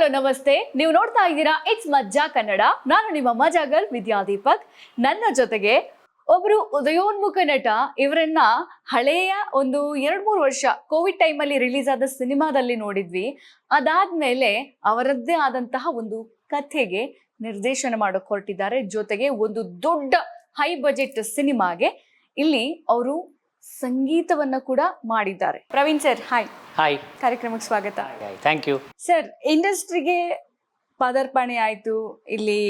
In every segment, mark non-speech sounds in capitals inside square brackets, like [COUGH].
Hello, ನಮಸ್ತೆ. ನೀವು ನೋಡ್ತಾ ಇದ್ದೀರಾ ಇಟ್ಸ್ ಮಜ್ಜಾ ಕನ್ನಡ. ನಾನು ನಿಮ್ಮ ಮಜಾಗಲ್ ವಿದ್ಯಾ ದೀಪಕ್. ನನ್ನ ಜೊತೆಗೆ ಒಬ್ರು ಉದಯೋನ್ಮುಖ ನಟ. ಇವರನ್ನ ಹಳೆಯ ಒಂದು ಎರಡ್ ಮೂರು ವರ್ಷ ಕೋವಿಡ್ ಟೈಮಲ್ಲಿ ರಿಲೀಸ್ ಆದ ಸಿನಿಮಾದಲ್ಲಿ ನೋಡಿದ್ವಿ. ಅದಾದ್ಮೇಲೆ ಅವರದ್ದೇ ಆದಂತಹ ಒಂದು ಕಥೆಗೆ ನಿರ್ದೇಶನ ಮಾಡೋಕೆ ಹೊರಟಿದ್ದಾರೆ. ಜೊತೆಗೆ ಒಂದು ದೊಡ್ಡ ಹೈ ಬಜೆಟ್ ಸಿನಿಮಾಗೆ ಇಲ್ಲಿ ಅವರು ಸಂಗೀತವನ್ನ ಕೂಡ ಮಾಡಿದ್ದಾರೆ. ಪ್ರವೀಣ್ ಸರ್ ಹಾಯ್ ಹಾಯ್ ಕಾರ್ಯಕ್ರಮಕ್ಕೆ ಸ್ವಾಗತ. ಥ್ಯಾಂಕ್ ಯು ಸರ್ ಇಂಡಸ್ಟ್ರಿಗೆ ಪಾದಾರ್ಪಣೆ ಆಯ್ತು ಇಲ್ಲಿ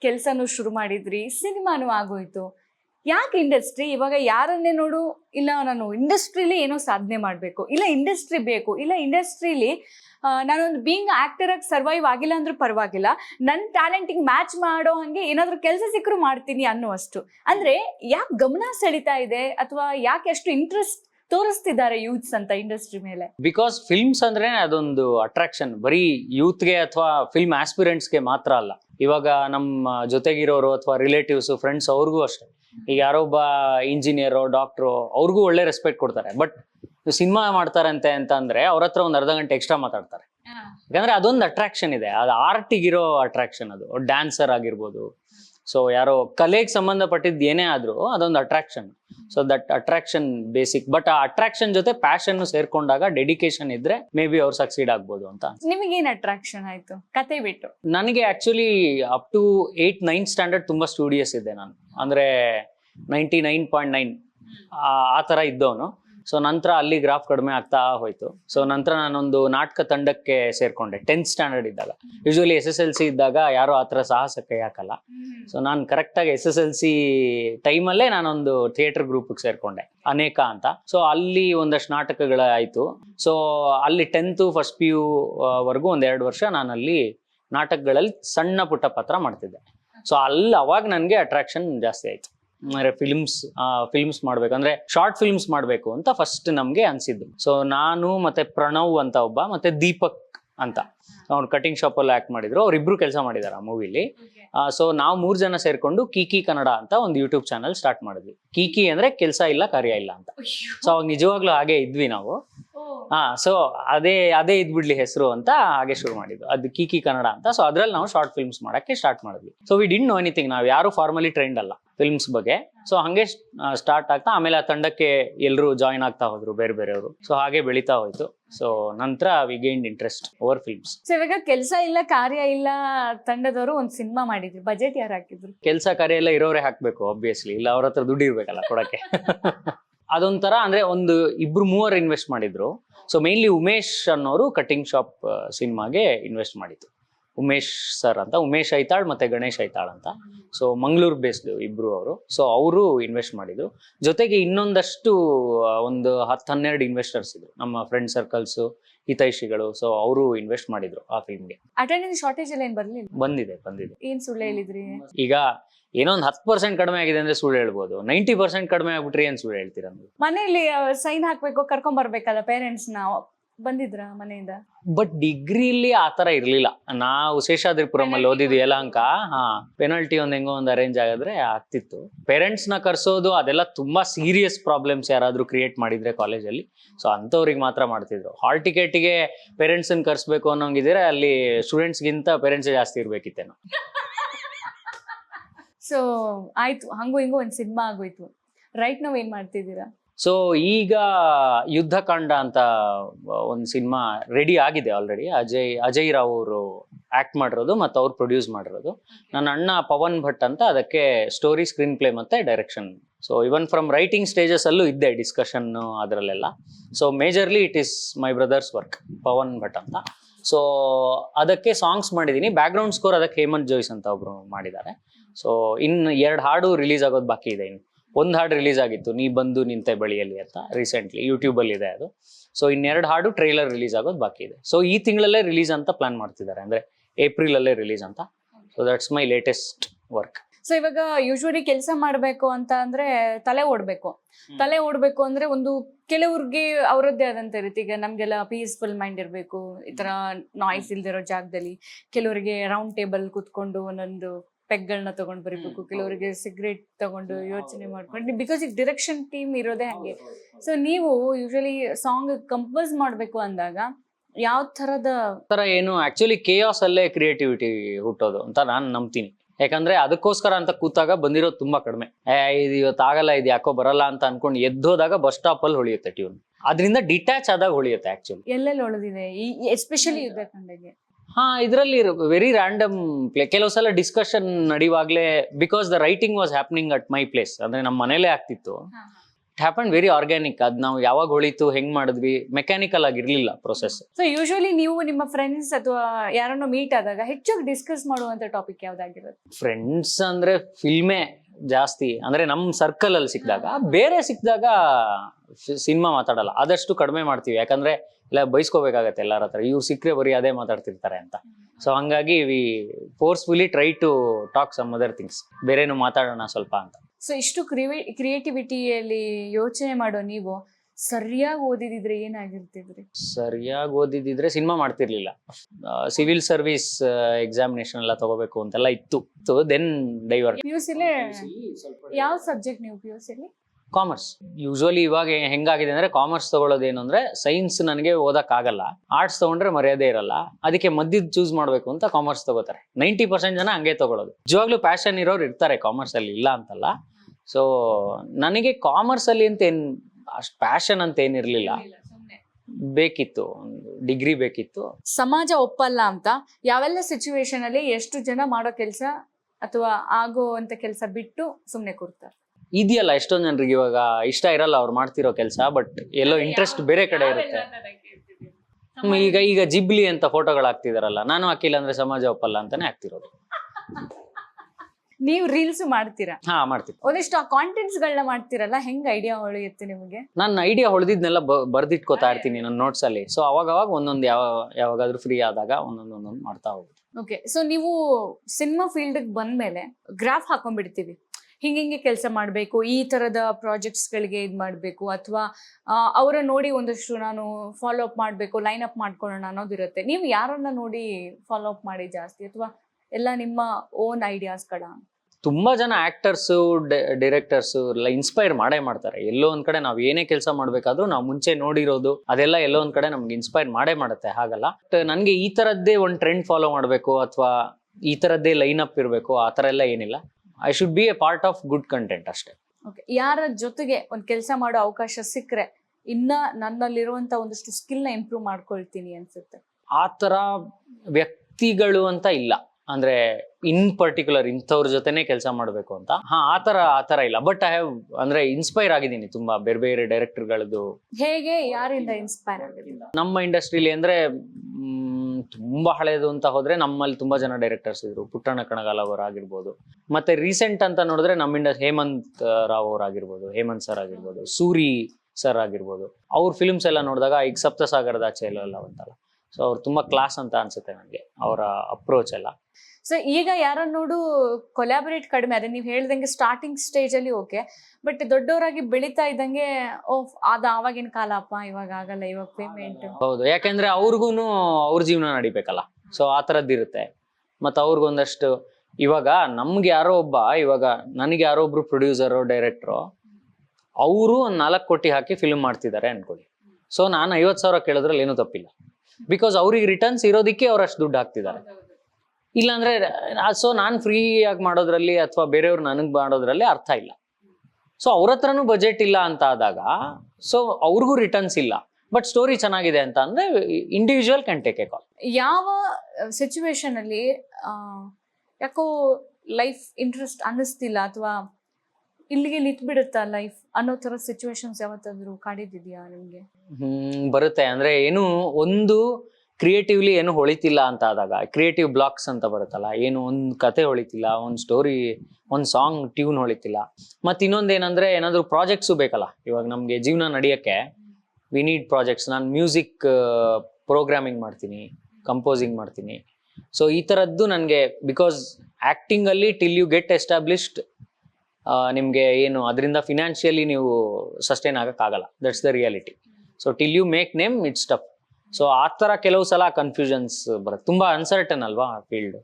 ಕೆಲಸನೂ ಶುರು ಮಾಡಿದ್ರಿ ಸಿನಿಮಾನು ಆಗೋಯ್ತು. ಯಾಕೆ ಇಂಡಸ್ಟ್ರಿ? ಇವಾಗ ಯಾರನ್ನೇ ನೋಡು, ಇಲ್ಲ ನಾನು ಇಂಡಸ್ಟ್ರಿಲಿ ಏನೋ ಸಾಧನೆ ಮಾಡಬೇಕು, ಇಲ್ಲ ಇಂಡಸ್ಟ್ರಿ ಬೇಕು, ಇಲ್ಲ ಇಂಡಸ್ಟ್ರಿಲಿ ನಾನೊಂದು ಬೀಂಗ್ ಆಕ್ಟರ್ ಆಗಿ ಸರ್ವೈವ್ ಆಗಿಲ್ಲ ಅಂದ್ರೂ ಪರವಾಗಿಲ್ಲ ನನ್ನ ಟ್ಯಾಲೆಂಟಿಗೆ ಮ್ಯಾಚ್ ಮಾಡೋ ಹಂಗೆ ಏನಾದರೂ ಕೆಲಸ ಸಿಕ್ಕರೂ ಮಾಡ್ತೀನಿ ಅನ್ನುವಷ್ಟು. ಅಂದ್ರೆ ಯಾಕೆ ಗಮನ ಸೆಳಿತಾ ಇದೆ? ಅಥವಾ ಯಾಕೆ ಅಷ್ಟು ಇಂಟ್ರೆಸ್ಟ್ ತೋರಿಸ್ತಿದ್ದಾರೆ ಯೂತ್ಸ್ ಅಂತ ಇಂಡಸ್ಟ್ರಿ ಮೇಲೆ? ಬಿಕಾಸ್ ಫಿಲ್ಮ್ಸ್ ಅಂದ್ರೆ ಅದೊಂದು ಅಟ್ರಾಕ್ಷನ್ ಬರೀ ಯೂತ್ಗೆ ಅಥವಾ ಫಿಲ್ಮ್ ಆಸ್ಪಿರೆಂಟ್ಸ್ಗೆ ಮಾತ್ರ ಅಲ್ಲ. ಇವಾಗ ನಮ್ಮ ಜೊತೆಗಿರೋರು ಅಥವಾ ರಿಲೇಟಿವ್ಸ್ ಫ್ರೆಂಡ್ಸ್ ಅವ್ರಿಗೂ ಅಷ್ಟೇ. ಈಗ ಯಾರೋ ಒಬ್ಬ ಇಂಜಿನಿಯರು ಡಾಕ್ಟ್ರು ಅವ್ರಿಗೂ ಒಳ್ಳೆ ರೆಸ್ಪೆಕ್ಟ್ ಕೊಡ್ತಾರೆ. ಬಟ್ ಸಿನಿಮಾ ಮಾಡ್ತಾರಂತೆ ಅಂತ ಅಂದ್ರೆ ಅವ್ರ ಹತ್ರ ಒಂದು ಅರ್ಧ ಗಂಟೆ ಎಕ್ಸ್ಟ್ರಾ ಮಾತಾಡ್ತಾರೆ. ಯಾಕಂದ್ರೆ ಅದೊಂದು ಅಟ್ರಾಕ್ಷನ್ ಇದೆ. ಅದು ಆರ್ಟಿಗಿರೋ ಅಟ್ರಾಕ್ಷನ್ ಅದು. ಡ್ಯಾನ್ಸರ್ ಆಗಿರ್ಬೋದು ಸೊ ಯಾರೋ ಕಲೆಗೆ ಸಂಬಂಧಪಟ್ಟಿದ್ದು ಏನೇ ಆದ್ರೂ ಅದೊಂದು attraction so that attraction basic but ಆ ಅಟ್ರಾಕ್ಷನ್ ಜೊತೆ ಪ್ಯಾಷನ್ ಸೇರ್ಕೊಂಡಾಗ ಡೆಡಿಕೇಶನ್ ಇದ್ರೆ ಮೇ ಬಿ ಅವ್ರು ಸಕ್ಸೀಡ್ ಆಗ್ಬೋದು ಅಂತ ನಿಮಗೇನ್ ಅಟ್ರಾಕ್ಷನ್ ಆಯ್ತು? ಕತೆ ಬಿಟ್ಟು. ನನಗೆ actually up to eight nine standard ತುಂಬಾ ಸ್ಟೂಡಿಯಸ್ ಇದೆ ನಾನು. ಅಂದ್ರೆ ನೈಂಟಿ ನೈನ್ ಪಾಯಿಂಟ್ ನೈನ್ ಆ ಥರ ಇದ್ದವನು. ಸೊ ನಂತರ ಅಲ್ಲಿ ಗ್ರಾಫ್ ಕಡಿಮೆ ಆಗ್ತಾ ಹೋಯ್ತು. ಸೊ ನಂತರ ನಾನೊಂದು ನಾಟಕ ತಂಡಕ್ಕೆ ಸೇರ್ಕೊಂಡೆ. ಟೆಂತ್ ಸ್ಟ್ಯಾಂಡರ್ಡ್ ಇದ್ದಾಗ. Usually S S L C ಇದ್ದಾಗ ಯಾರು ಆ ಥರ ಸಾಹಸಕ್ಕೆ ಹಾಕಲ್ಲ ಸೊ ನಾನು ಕರೆಕ್ಟಾಗಿ ಎಸ್ ಎಸ್ ಎಲ್ ಸಿ ಟೈಮಲ್ಲೇ ನಾನೊಂದು ಥಿಯೇಟರ್ ಗ್ರೂಪ್ಗೆ ಸೇರ್ಕೊಂಡೆ. ಅನೇಕ ಅಂತ. ಸೊ ಅಲ್ಲಿ ಒಂದಷ್ಟು ನಾಟಕಗಳಾಯಿತು. ಸೊ ಅಲ್ಲಿ ಟೆಂತು ಫಸ್ಟ್ ಪಿ ಯು ವರೆಗೂ ಒಂದೆರಡು ವರ್ಷ ನಾನು ಅಲ್ಲಿ ನಾಟಕಗಳಲ್ಲಿ ಸಣ್ಣ ಪುಟ್ಟ ಪಾತ್ರ ಮಾಡ್ತಿದ್ದೆ. ಸೊ ಅಲ್ಲಿ ಅವಾಗ ನನಗೆ ಅಟ್ರಾಕ್ಷನ್ ಜಾಸ್ತಿ ಆಯ್ತು. ಅಂದ್ರೆ ಫಿಲ್ಮ್ಸ್ ಫಿಲ್ಮ್ಸ್ ಮಾಡ್ಬೇಕು. ಅಂದ್ರೆ ಶಾರ್ಟ್ ಫಿಲ್ಮ್ಸ್ ಮಾಡ್ಬೇಕು ಅಂತ ಫಸ್ಟ್ ನಮ್ಗೆ ಅನ್ಸಿದ್ದು. ಸೊ ನಾನು ಮತ್ತೆ ಪ್ರಣವ್ ಅಂತ ಒಬ್ಬ ಮತ್ತೆ ದೀಪಕ್ ಅಂತ. ಅವ್ನು ಕಟಿಂಗ್ ಶಾಪ್ ಅಲ್ಲಿ ಆಕ್ಟ್ ಮಾಡಿದ್ರು. ಅವ್ರಿಬ್ರು ಕೆಲಸ ಮಾಡಿದಾರೆ ಆ ಮೂವಿಲಿ ಸೊ ನಾವು ಮೂರ್ ಜನ ಸೇರ್ಕೊಂಡು ಕೀಕಿ ಕನ್ನಡ ಅಂತ ಒಂದು ಯೂಟ್ಯೂಬ್ ಚಾನಲ್ ಸ್ಟಾರ್ಟ್ ಮಾಡಿದ್ವಿ. ಕೀಕಿ ಅಂದ್ರೆ ಕೆಲಸ ಇಲ್ಲ ಕಾರ್ಯ ಇಲ್ಲ ಅಂತ. ಸೊ ಅವಾಗ ನಿಜವಾಗ್ಲೂ ಹಾಗೆ ಇದ್ವಿ ನಾವು. ಹಾ ಸೊ ಅದೇ ಅದೇ ಇದ್ಬಿಡ್ಲಿ ಹೆಸರು ಅಂತ ಹಾಗೆ ಶುರು ಮಾಡಿದ್ದು. ಅದು ಕೀಕಿ ಕನ್ನಡ ಅಂತ. ಸೊ ಅದ್ರಲ್ಲಿ ನಾವು ಶಾರ್ಟ್ ಫಿಲ್ಮ್ಸ್ ಮಾಡಕ್ಕೆ ಸ್ಟಾರ್ಟ್ ಮಾಡಿದ್ವಿ. So we didn't know anything ನಾವು ಯಾರು ಫಾರ್ಮಲಿ ಟ್ರೈನ್ಡ್ ಅಲ್ಲ. ಫಿಲ್ಮ್ಸ್ ಬಗ್ಗೆ. ಸೊ ಹಂಗೆ ಸ್ಟಾರ್ಟ್ ಆಗ್ತಾ ಆಮೇಲೆ ಆ ತಂಡಕ್ಕೆ ಎಲ್ಲರೂ ಜಾಯಿನ್ ಆಗ್ತಾ ಹೋದ್ರು ಬೇರೆ ಬೇರೆಯವರು. ಸೊ ಹಾಗೆ ಬೆಳೀತಾ ಹೋಯ್ತು. ಸೊ ನಂತರ we gained interest over films so ಇವಾಗ ಕೆಲಸ ಇಲ್ಲ ಕಾರ್ಯ ಇಲ್ಲ ತಂಡದವರು ಒಂದ್ ಸಿನಿಮಾ ಮಾಡಿದ್ರು. ಬಜೆಟ್ ಯಾರು ಹಾಕಿದ್ರು? ಕೆಲಸ ಕಾರ್ಯ ಎಲ್ಲ ಇರೋರೇ ಹಾಕ್ಬೇಕು ಆಬ್ವಿಯಸ್ಲಿ ಇಲ್ಲ ಅವ್ರ ಹತ್ರ ದುಡ್ಡು ಇರ್ಬೇಕಲ್ಲ ಕೊಡಕ್ಕೆ. [LAUGHS] ಅದೊಂಥರ ಅಂದ್ರೆ ಒಂದು ಇಬ್ರು ಮೂವರು ಇನ್ವೆಸ್ಟ್ ಮಾಡಿದ್ರು. ಸೊ ಮೇನ್ಲಿ ಉಮೇಶ್ ಅನ್ನೋರು ಕಟಿಂಗ್ ಶಾಪ್ ಸಿನಿಮಾಗೆ ಇನ್ವೆಸ್ಟ್ ಮಾಡಿದ್ದು. ಉಮೇಶ್ ಸರ್ ಅಂತ ಉಮೇಶ್ ಐತಾಳ್ ಮತ್ತೆ ಗಣೇಶ್ ಐತಾಳ್ ಅಂತ. ಸೊ ಮಂಗಳೂರು ಬೇಸ್ಡ್ ಇಬ್ರು ಅವರು. ಸೊ ಅವರು ಇನ್ವೆಸ್ಟ್ ಮಾಡಿದ್ರು. ಜೊತೆಗೆ ಇನ್ನೊಂದಷ್ಟು ಒಂದು ಹತ್ತು ಹನ್ನೆರಡು ಇನ್ವೆಸ್ಟರ್ಸ್ ಇದ್ರು. ನಮ್ಮ ಫ್ರೆಂಡ್ ಸರ್ಕಲ್ಸ್ ಹಿತೈಷಿಗಳು. ಸೊ ಅವರು ಇನ್ವೆಸ್ಟ್ ಮಾಡಿದ್ರು ಆ ಫಿಲ್ಮ್ಗೆ ಅಟೆಂಡೆನ್ಸ್ ಶಾರ್ಟೇಜ್ ಎಲ್ಲ ಏನ್ ಬರ್ಲಿಲ್ಲ? ಬಂದಿದೆ ಬಂದಿದೆ. ಏನ್ ಸುಳ್ಳು ಹೇಳಿದ್ರಿ? ಈಗ ಏನೋ ಒಂದು ಹತ್ತು ಪರ್ಸೆಂಟ್ ಕಡಿಮೆ ಆಗಿದೆ ಅಂದ್ರೆ ಸುಳ್ಳು ಹೇಳ್ಬೋದು. ನೈಂಟಿ ಪರ್ಸೆಂಟ್ ಕಡಿಮೆ ಆಗ್ಬಿಟ್ರಿ ಏನ್ ಸುಳ್ಳು ಹೇಳ್ತೀರಾ ನೀವು? ಮನೇಲಿ ಸೈನ್ ಹಾಕ್ಬೇಕು ಕರ್ಕೊಂಡ್ ಬರ್ಬೇಕಲ್ಲ ಪೇರೆಂಟ್ಸ್ನ? ಬಂದಿದ್ರ ಮನೆಯಿಂದ? ಬಟ್ ಡಿಗ್ರಿಲಿ ಆ ತರ ಇರ್ಲಿಲ್ಲ. ನಾವು ಶೇಷಾದ್ರಿಪುರಂ ಅಲ್ಲಿ ಓದಿದ್ವಿ ಯಲಹಂಕ. ಹಾ ಪೆನಲ್ಟಿ ಒಂದ್ ಹೆಂಗೋ ಒಂದ್ ಅರೇಂಜ್ ಆಗಿದ್ರೆ ಆಗ್ತಿತ್ತು. ಪೇರೆಂಟ್ಸ್ನ ಕರ್ಸೋದು ಅದೆಲ್ಲ ತುಂಬಾ ಸೀರಿಯಸ್ ಪ್ರಾಬ್ಲಮ್ಸ್ ಯಾರಾದ್ರೂ ಕ್ರಿಯೇಟ್ ಮಾಡಿದ್ರೆ ಕಾಲೇಜಲ್ಲಿ ಸೊ ಅಂತವ್ರಿಗೆ ಮಾತ್ರ ಮಾಡ್ತಿದ್ರು. ಹಾಲ್ ಟಿಕೆಟ್ಗೆ ಪೇರೆಂಟ್ಸ್ ಕರ್ಸ್ಬೇಕು ಅನ್ನೋಂಗಿದ್ರೆ ಅಲ್ಲಿ ಸ್ಟೂಡೆಂಟ್ಸ್ ಗಿಂತ ಪೇರೆಂಟ್ಸ್ ಜಾಸ್ತಿ ಇರ್ಬೇಕಿತ್ತೇನೋ. ಸೊ ಆಯ್ತು. ಹಂಗು ಹಿಂಗು ಒಂದ್ ಸಿನಿಮಾ ಆಗೋಯ್ತು. ರೈಟ್ ನಾವ್ ಏನ್ ಮಾಡ್ತಿದ್ದೀರಾ? ಸೊ ಈಗ ಯುದ್ಧಕಾಂಡ ಅಂತ ಒಂದು ಸಿನಿಮಾ ರೆಡಿ ಆಗಿದೆ ಆಲ್ರೆಡಿ ಅಜಯ್ ಅಜಯ್ ರಾವ್ ಅವರು ಆಕ್ಟ್ ಮಾಡಿರೋದು ಮತ್ತು ಅವ್ರು ಪ್ರೊಡ್ಯೂಸ್ ಮಾಡಿರೋದು. ನನ್ನ ಅಣ್ಣ ಪವನ್ ಭಟ್ ಅಂತ ಅದಕ್ಕೆ ಸ್ಟೋರಿ ಸ್ಕ್ರೀನ್ ಪ್ಲೇ ಮತ್ತೆ direction so even from writing stages ಅಲ್ಲೂ ಇದ್ದೆ ಡಿಸ್ಕಷನ್ ಅದರಲ್ಲೆಲ್ಲ. So majorly it is my brothers work Pavan Bhat ಅಂತ. ಸೊ ಅದಕ್ಕೆ ಸಾಂಗ್ಸ್ ಮಾಡಿದ್ದೀನಿ ಬ್ಯಾಕ್ಗ್ರೌಂಡ್ ಸ್ಕೋರ್ ಅದಕ್ಕೆ ಹೇಮಂತ್ ಜೋಯ್ಸ್ ಅಂತ ಒಬ್ರು ಮಾಡಿದ್ದಾರೆ. ಸೊ ಇನ್ನು ಎರಡು ಹಾಡು ರಿಲೀಸ್ ಆಗೋದು ಬಾಕಿ ಇದೆ ಇನ್ನು. ಒಂದು ಹಾಡು ರಿಲೀಸ್ ಆಗಿತ್ತು ನೀ ಬಂದು ನಿಂತೆ ಬಳಿಯಲ್ಲಿ ಅಂತ ರೀಸೆಂಟ್ಲಿ ಯೂಟ್ಯೂಬಲ್ಲಿ ಇದೆ ಅದು. ಸೊ ಇನ್ನೆರಡು ಹಾಡು ಟ್ರೈಲರ್ ರಿಲೀಸ್ ಆಗೋದು ಬಾಕಿ ಇದೆ. ಸೊ ಈ ತಿಂಗಳಲ್ಲೇ ರಿಲೀಸ್ ಅಂತ ಪ್ಲಾನ್ ಮಾಡ್ತಿದ್ದಾರೆ. ಅಂದ್ರೆ ಏಪ್ರಿಲ್ ಅಲ್ಲೇ ರಿಲೀಸ್ ಅಂತ. So that's my latest work so ಇವಾಗ ಯೂಶ್ವಲಿ ಕೆಲಸ ಮಾಡಬೇಕು ಅಂತ ಅಂದ್ರೆ ತಲೆ ಓಡಬೇಕು. ತಲೆ ಓಡಬೇಕು ಅಂದ್ರೆ ಒಂದು ಕೆಲವ್ರಿಗೆ ಅವರದ್ದೇ ಆದಂತ ರೀತಿ ಈಗ ನಮ್ಗೆಲ್ಲ ಪೀಸ್ಫುಲ್ ಮೈಂಡ್ ಇರಬೇಕು ಈ ತರ ನಾಯ್ಸ್ ಇಲ್ದಿರೋ ಜಾಗದಲ್ಲಿ ಕೆಲವರಿಗೆ ರೌಂಡ್ ಟೇಬಲ್ ಕುತ್ಕೊಂಡು ಒಂದೊಂದು ಪೆಗ್ಗಳನ್ನ ತಗೊಂಡ್ ಬರಿಬೇಕು ಕೆಲವರಿಗೆ ಸಿಗರೇಟ್ ತಗೊಂಡು ಯೋಚನೆ ಮಾಡ್ಕೊಂಡು ಬಿಕಾಸ್ ಈಗ ಡಿರೆಕ್ಷನ್ ಟೀಮ್ ಇರೋದೇ ಹಾಗೆ. ಸೊ ನೀವು ಯೂಶಲಿ ಸಾಂಗ್ ಕಂಪೋಸ್ ಮಾಡ್ಬೇಕು ಅಂದಾಗ ಯಾವ ತರದ ತರ ಏನು ಆಕ್ಚುಲಿ ಕೇಯಾಸ್ ಅಲ್ಲೇ ಕ್ರಿಯೇಟಿವಿಟಿ ಹುಟ್ಟೋದು ಅಂತ ನಾನು ನಂಬ್ತೀನಿ. ಯಾಕಂದ್ರೆ ಅದಕ್ಕೋಸ್ಕರ ಅಂತ ಕೂತಾಗ ಬಂದಿರೋದು ತುಂಬಾ ಕಡಿಮೆ. ಇದು ಇವತ್ತು ಆಗಲ್ಲ ಇದು ಯಾಕೋ ಬರಲ್ಲ ಅಂತ ಅನ್ಕೊಂಡು ಎದ್ದೋದಾಗ ಬಸ್ ಸ್ಟಾಪ್ ಅಲ್ಲಿ ಹೊಳಿಯುತ್ತೆ ಟ್ಯೂನ್ ಅದರಿಂದ ಡಿಟ್ಯಾಚ್ ಆದಾಗ ಹೊಳಿಯುತ್ತೆ ಆಕ್ಚುಲಿ ಎಲ್ಲೆಲ್ಲಿ ಉಳಿದಿದೆ ಎಸ್ಪೆಷಲಿ ಯುದ್ಧಕಾಂಡಗೆ ಹಾ ಇದರಲ್ಲಿ ವೆರಿ ರ್ಯಾಂಡಮ್ ಪ್ಲೇ ಕೆಲವು ಸಲ discussion ನಡೆಯುವಾಗಲೇ because the writing was happening at my place ಅಂದ್ರೆ ನಮ್ಮ ಮನೇಲೇ ಆಗ್ತಿತ್ತು. ಇಟ್ ಹ್ಯಾಪನ್ ವೆರಿ ಆರ್ಗ್ಯಾನಿಕ್ ಅದ್ ನಾವು ಯಾವಾಗ ಹೊಳಿತು ಹೆಂಗ್ ಮಾಡಿದ್ವಿ ಮೆಕ್ಯಾನಿಕಲ್ ಆಗಿರ್ಲಿಲ್ಲ ಪ್ರೊಸೆಸ್ ಸೊ ಯೂಶಲಿ ನೀವು ನಿಮ್ಮ ಫ್ರೆಂಡ್ಸ್ ಅಥವಾ ಯಾರನ್ನೋ ಮೀಟ್ ಆದಾಗ ಹೆಚ್ಚಾಗಿ ಡಿಸ್ಕಸ್ ಮಾಡುವಂತ ಟಾಪಿಕ್ ಯಾವ್ದಾಗಿರುತ್ತೆ ಫ್ರೆಂಡ್ಸ್ ಅಂದ್ರೆ ಫಿಲ್ಮೇ ಜಾಸ್ತಿ ಅಂದ್ರೆ ನಮ್ ಸರ್ಕಲ್ ಅಲ್ಲಿ ಸಿಕ್ಕಿದಾಗ ಬೇರೆ ಸಿಕ್ಕಿದಾಗ ಸಿನಿಮಾ ಮಾತಾಡಲ್ಲ ಆದಷ್ಟು ಕಡಿಮೆ ಮಾಡ್ತೀವಿ. ಯಾಕಂದ್ರೆ ಇಲ್ಲ ಬೈಸ್ಕೋಬೇಕಾಗತ್ತೆ ಎಲ್ಲಾರ ಹತ್ರ. ಇವ್ರು ಸಿಕ್ಕರೆ ಬರೀ ಅದೇ ಮಾತಾಡ್ತಿರ್ತಾರೆ ಅಂತ. ಸೊ ಹಂಗಾಗಿ we forcefully try to talk some other things ಬೇರೆನು ಮಾತಾಡೋಣ ಸ್ವಲ್ಪ ಅಂತ. ಸೊ ಇಷ್ಟು ಕ್ರಿಯೇಟಿವಿಟಿಯಲ್ಲಿ ಯೋಚನೆ ಮಾಡೋ ನೀವು ಸರಿಯಾಗಿ ಓದಿದಿದ್ರೆ ಏನಾಗಿರ್ತಿದ್ರಿ? ಸರಿಯಾಗಿ ಓದಿದಿದ್ರೆ ಸಿನಿಮಾ ಮಾಡ್ತಿರ್ಲಿಲ್ಲ. ಸಿವಿಲ್ ಸರ್ವಿಸ್ ಎಕ್ಸಾಮಿನೇಷನ್ ಎಲ್ಲ ತಗೋಬೇಕು ಅಂತೆಲ್ಲ ಇತ್ತು. ದೆನ್ ಡೈವರ್ಟ್ ಪಿ ಯು ಸಿಲೇ ಯಾವ ಸಬ್ಜೆಕ್ಟ್ ನೀವು ಪಿ ಯು ಸಿಲಿ ಕಾಮರ್ಸ್ ಯೂಶುವಲಿ ಇವಾಗ ಹೆಂಗಾಗಿದೆ ಅಂದ್ರೆ ಕಾಮರ್ಸ್ ತಗೊಳ್ಳೋದೇನು ಅಂದ್ರೆ ಸೈನ್ಸ್ ನನಗೆ ಓದಕ್ ಆಗಲ್ಲ ಆರ್ಟ್ಸ್ ತಗೊಂಡ್ರೆ ಮರ್ಯಾದೆ ಇರಲ್ಲ. ಅದಕ್ಕೆ ಮಧ್ಯದ ಚೂಸ್ ಮಾಡಬೇಕು ಅಂತ ಕಾಮರ್ಸ್ ತಗೋತಾರೆ. ನೈಂಟಿ ಪರ್ಸೆಂಟ್ ಜನ ಹಂಗೆ ತಗೊಳ್ಳೋದು. ನಿಜವಾಗ್ಲೂ ಪ್ಯಾಷನ್ ಇರೋರು ಇರ್ತಾರೆ ಕಾಮರ್ಸ್ ಅಲ್ಲಿ, ಇಲ್ಲ ಅಂತಲ್ಲ. ಸೊ ನನಗೆ ಕಾಮರ್ಸ್ ಅಲ್ಲಿ ಅಂತ ಏನ್, ಅಷ್ಟು ಪ್ಯಾಷನ್ ಅಂತ ಏನಿರ್ಲಿಲ್ಲ ಬೇಕಿತ್ತು ಡಿಗ್ರಿ ಬೇಕಿತ್ತು. ಸಮಾಜ ಒಪ್ಪಲ್ಲ ಅಂತ ಯಾವೆಲ್ಲ ಸಿಚುವೇಶನ್ ಅಲ್ಲಿ ಎಷ್ಟು ಜನ ಮಾಡೋ ಕೆಲಸ ಅಥವಾ ಆಗೋ ಅಂತ ಕೆಲಸ ಬಿಟ್ಟು ಸುಮ್ಮನೆ ಕೂರ್ತಾರೆ? ಇದೆಯಲ್ಲ ಎಷ್ಟೊಂದು ಜನರಿಗೆ ಇವಾಗ ಇಷ್ಟ ಇರಲ್ಲ ಅವ್ರು ಮಾಡ್ತಿರೋ ಕೆಲಸ ಬಟ್ ಎಲ್ಲೋ ಇಂಟ್ರೆಸ್ಟ್ ಬೇರೆ ಕಡೆ ಇರುತ್ತೆ. ಹ್ಮ್, ಈಗ ಈಗ ಜಿಬ್ಲಿ ಅಂತ ಫೋಟೋಗಳು ಹಾಕ್ತಿದಾರಲ್ಲ ನಾನು ಹಾಕಿಲ್ಲ ಅಂದ್ರೆ ಸಮಾಜ ಒಪ್ಪಲ್ಲ ಅಂತಾನೆ ಹಾಕ್ತಿರೋದು. ನೀವು ರೀಲ್ಸ್ ಮಾಡ್ತೀರಾ? ಹಾ ಮಾಡ್ತೀನಿ ಒಂದಿಷ್ಟು ಆ ಕಾಂಟೆಂಟ್ಸ್ ಗಳನ್ನ ಮಾಡ್ತೀರಲ್ಲ ಹೆಂಗ್ ಐಡಿಯಾ ಹೊಳೆಯುತ್ತೆ ನಿಮಗೆ? ನನ್ನ ಐಡಿಯಾ ಹೊಡೆದಿದ್ನೆಲ್ಲ ಬರ್ದಿಟ್ಕೋತಾ ಇರ್ತೀನಿ ನನ್ನ ನೋಟ್ಸ್ ಅಲ್ಲಿ. ಸೊ ಅವಾಗ ಅವಾಗ ಒಂದೊಂದು ಯಾವ ಯಾವಾಗಾದ್ರೂ ಫ್ರೀ ಆದಾಗ ಒಂದೊಂದು ಒಂದೊಂದು ಮಾಡ್ತಾ ಹೋಗ್ತೀನಿ ಓಕೆ ಸೊ ನೀವು ಸಿನಿಮಾ ಫೀಲ್ಡ್ ಬಂದ್ಮೇಲೆ ಗ್ರಾಫ್ ಹಾಕೊಂಡ್ಬಿಡ್ತೀವಿ. ಹಿಂಗೆ ಕೆಲಸ ಮಾಡಬೇಕು, ಈ ಥರದ ಪ್ರಾಜೆಕ್ಟ್ಸ್ಗಳಿಗೆ ಇದು ಮಾಡಬೇಕು ಅಥವಾ ಅವರ ನೋಡಿ ಒಂದಷ್ಟು ನಾನು ಫಾಲೋ ಅಪ್ ಮಾಡಬೇಕು ಲೈನ್ ಅಪ್ ಮಾಡ್ಕೊಳ್ಳೋಣ ಅನ್ನೋದಿರುತ್ತೆ. ನೀವು ಯಾರನ್ನ ನೋಡಿ ಫಾಲೋ ಅಪ್ ಮಾಡಿ ಜಾಸ್ತಿ ಅಥವಾ ಎಲ್ಲ ನಿಮ್ಮ ಓನ್ ಐಡಿಯಾಸ್ಗಳ ತುಂಬಾ ಜನ ಆಕ್ಟರ್ಸ್ ಡೈರೆಕ್ಟರ್ಸ್ ಎಲ್ಲ ಇನ್ಸ್ಪೈರ್ ಮಾಡೇ ಮಾಡ್ತಾರೆ. ಎಲ್ಲೋ ಒಂದ್ ಕಡೆ ನಾವು ಏನೇ ಕೆಲಸ ಮಾಡ್ಬೇಕಾದ್ರೂ ನಾವು ಮುಂಚೆ ನೋಡಿರೋದು ಅದೆಲ್ಲ ಎಲ್ಲೋ ಒಂದ್ ಕಡೆ ನಮ್ಗೆ ಇನ್ಸ್ಪೈರ್ ಮಾಡೇ ಮಾಡುತ್ತೆ, ಹಾಗಲ್ಲ. ನನ್ಗೆ ಈ ತರದ್ದೇ ಒಂದು ಟ್ರೆಂಡ್ ಫಾಲೋ ಮಾಡಬೇಕು ಅಥವಾ ಈ ತರದ್ದೇ ಲೈನ್ ಅಪ್ ಇರಬೇಕು, ಆ ಥರ ಎಲ್ಲ ಏನಿಲ್ಲ. I should be a part of good content ಅಷ್ಟೇ. ಓಕೆ ಯಾರ ಜೊತೆಗೆ ಒಂದು ಕೆಲಸ ಮಾಡೋ ಅವಕಾಶ ಸಿಕ್ಕರೆ ಇನ್ನ ನನ್ನಲ್ಲಿರುವಂತ ಒಂದಷ್ಟು ಸ್ಕಿಲ್ನ ಇಂಪ್ರೂವ್ ಮಾಡ್ಕೊಳ್ತೀನಿ ಅನ್ಸುತ್ತೆ. ಆ ತರ ವ್ಯಕ್ತಿಗಳು ಅಂತ ಇಲ್ಲ. ಅಂದ್ರೆ ಇನ್ ಪರ್ಟಿಕ್ಯುಲರ್ ಇಂಥವ್ರ ಜೊತೆನೆ ಕೆಲಸ ಮಾಡಬೇಕು ಅಂತ. ಹಾ ಆ ತರ ಆ ತರ ಇಲ್ಲ. ಬಟ್ ಐ ಹ್ಯಾವ್ ಅಂದ್ರೆ ಇನ್ಸ್ಪೈರ್ ಆಗಿದ್ದೀನಿ ತುಂಬಾ ಬೇರೆ ಬೇರೆ ಡೈರೆಕ್ಟರ್ಗಳದ್ದು ಹೇಗೆ ಯಾರಿಂದ ಇನ್ಸ್ಪೈರ್ ಆಗಿದೆ ನಮ್ಮ ಇಂಡಸ್ಟ್ರಿಲಿ ಅಂದ್ರೆ ತುಂಬಾ ಹಳೆಯದು ಅಂತ ಹೋದರೆ ನಮ್ಮಲ್ಲಿ ತುಂಬಾ ಜನ ಡೈರೆಕ್ಟರ್ಸ್ ಇದ್ರು. ಪುಟ್ಟಣ್ಣ ಕಣಗಾಲ್ ಅವರು ಆಗಿರ್ಬೋದು ಮತ್ತೆ ರೀಸೆಂಟ್ ಅಂತ ನೋಡಿದ್ರೆ ನಮ್ಮ ಇಂಡ ಹೇಮಂತ್ ರಾವ್ ಅವ್ರು ಆಗಿರ್ಬೋದು ಹೇಮಂತ್ ಸರ್ ಆಗಿರ್ಬೋದು, ಸೂರಿ ಸರ್ ಆಗಿರ್ಬೋದು. ಅವ್ರ ಫಿಲ್ಮ್ಸ್ ಎಲ್ಲ ನೋಡಿದಾಗ, ಈಗ ಸಪ್ತಸಾಗರದ ಆಚೆ ಎಲ್ಲ ಅಂತಲ್ಲ. ಸೊ ಅವ್ರು ತುಂಬಾ ಕ್ಲಾಸ್ ಅಂತ ಅನ್ಸುತ್ತೆ ನನಗೆ ಅವರ ಅಪ್ರೋಚ್ ಎಲ್ಲ. ಸೊ ಈಗ ಯಾರೋ ನೋಡು ಕೊಲಾಬರೇಟ್ ಕಡಿಮೆ ಅದೇ ನೀವು ಹೇಳ್ದಂಗೆ ಸ್ಟಾರ್ಟಿಂಗ್ ಸ್ಟೇಜ್ ಅಲ್ಲಿ ಓಕೆ ಬಟ್ ದೊಡ್ಡವರಾಗಿ ಬೆಳೀತಾ ಇದ್ದಂಗೆ, ಓ ಅದ ಆವಾಗಿನ ಕಾಲಪ್ಪ, ಇವಾಗ ಆಗಲ್ಲ, ಇವಾಗ ಪೇಮೆಂಟ್ ಹೌದು, ಯಾಕಂದ್ರೆ ಅವ್ರಿಗೂನು ಅವ್ರ ಜೀವನ ನಡಿಬೇಕಲ್ಲ. ಸೊ ಆ ಥರದ್ದಿರುತ್ತೆ ಮತ್ತು ಅವ್ರಿಗೊಂದಷ್ಟು ಇವಾಗ ನಮ್ಗೆ ಯಾರೋ ಒಬ್ಬ, ಇವಾಗ ನನಗೆ ಯಾರೋ ಒಬ್ರು ಪ್ರೊಡ್ಯೂಸರು ಡೈರೆಕ್ಟ್ರು ಅವರು ಒಂದು ನಾಲ್ಕು ಕೋಟಿ ಹಾಕಿ ಫಿಲ್ಮ್ ಮಾಡ್ತಿದ್ದಾರೆ ಅನ್ಕೊಳ್ಳಿ. ಸೊ ನಾನು ಐವತ್ತು ಸಾವಿರ ಕೇಳಿದ್ರಲ್ಲಿ ಏನೂ ತಪ್ಪಿಲ್ಲ. ಬಿಕಾಸ್ ಅವ್ರಿಗೆ ರಿಟರ್ನ್ಸ್ ಇರೋದಕ್ಕೆ ಅವ್ರು ಅಷ್ಟು ದುಡ್ಡು ಹಾಕ್ತಿದ್ದಾರೆ ಇಲ್ಲಾಂದ್ರೆ ಸೊ ನಾನು ಫ್ರೀಯಾಗಿ ಮಾಡೋದ್ರಲ್ಲಿ ಅಥವಾ ಬೇರೆಯವ್ರು ನನಗೆ ಮಾಡೋದ್ರಲ್ಲಿ ಅರ್ಥ ಇಲ್ಲ. ಸೊ ಅವ್ರ ಹತ್ರನೂ ಬಜೆಟ್ ಇಲ್ಲ ಅಂತ ಆದಾಗ ಸೊ ಅವ್ರಿಗೂ ರಿಟರ್ನ್ಸ್ ಇಲ್ಲ. ಬಟ್ ಸ್ಟೋರಿ ಚೆನ್ನಾಗಿದೆ ಅಂತ ಅಂದ್ರೆ individual can take a call ಯಾವ ಸಿಚುವೇಶನ್ ಅಲ್ಲಿ ಯಾಕೋ ಲೈಫ್ ಇಂಟ್ರೆಸ್ಟ್ ಅನ್ನಿಸ್ತಿಲ್ಲ ಅಥವಾ ಇಲ್ಲಿಗೆ ನಿಂತ್ಬಿಡುತ್ತಾ ಲೈಫ್ ಅನ್ನೋ ತರ ಸಿಚುವೇಶನ್ಸ್ ಯಾವತ್ತಾದ್ರೂ ಕಾಡಿದ್ಯಾ ನಿಮ್ಗೆ? ಹ್ಮ್ ಬರುತ್ತೆ. ಅಂದ್ರೆ ಏನು ಒಂದು ಕ್ರಿಯೇಟಿವ್ಲಿ ಏನು ಹೊಳಿತಿಲ್ಲ ಅಂತ ಆದಾಗ ಕ್ರಿಯೇಟಿವ್ ಬ್ಲಾಕ್ಸ್ ಅಂತ ಬರುತ್ತಲ್ಲ, ಏನು ಒಂದು ಕತೆ ಹೊಳಿತಿಲ್ಲ, ಒಂದು ಸ್ಟೋರಿ ಒಂದು ಸಾಂಗ್ ಟ್ಯೂನ್ ಹೊಳಿತಿಲ್ಲ. ಮತ್ತು ಇನ್ನೊಂದು ಏನಂದ್ರೆ, ಏನಾದರೂ ಪ್ರಾಜೆಕ್ಟ್ಸು ಬೇಕಲ್ಲ, ಇವಾಗ ನಮಗೆ ಜೀವನ ನಡೆಯೋಕ್ಕೆ ವಿ ನೀಡ್ ಪ್ರಾಜೆಕ್ಟ್ಸ್ ನಾನು ಮ್ಯೂಸಿಕ್ ಪ್ರೋಗ್ರಾಮಿಂಗ್ ಮಾಡ್ತೀನಿ ಕಂಪೋಸಿಂಗ್ ಮಾಡ್ತೀನಿ. ಸೊ ಈ ಥರದ್ದು ನನಗೆ ಬಿಕಾಸ್ ಆ್ಯಕ್ಟಿಂಗಲ್ಲಿ ಟಿಲ್ ಯು ಗೆಟ್ ಎಸ್ಟಾಬ್ಲಿಷ್ಡ್ ನಿಮಗೆ ಏನು, ಅದರಿಂದ ಫಿನಾನ್ಷಿಯಲಿ ನೀವು sustain ಆಗೋಕ್ಕಾಗಲ್ಲ. That's the reality so till you make name it's tough so ಆ ಥರ ಕೆಲವು ಸಲ ಕನ್ಫ್ಯೂಷನ್ಸ್ ಬರುತ್ತೆ. ತುಂಬಾ ಅನ್ಸರ್ಟನ್ ಅಲ್ವಾ ಫೀಲ್ಡ್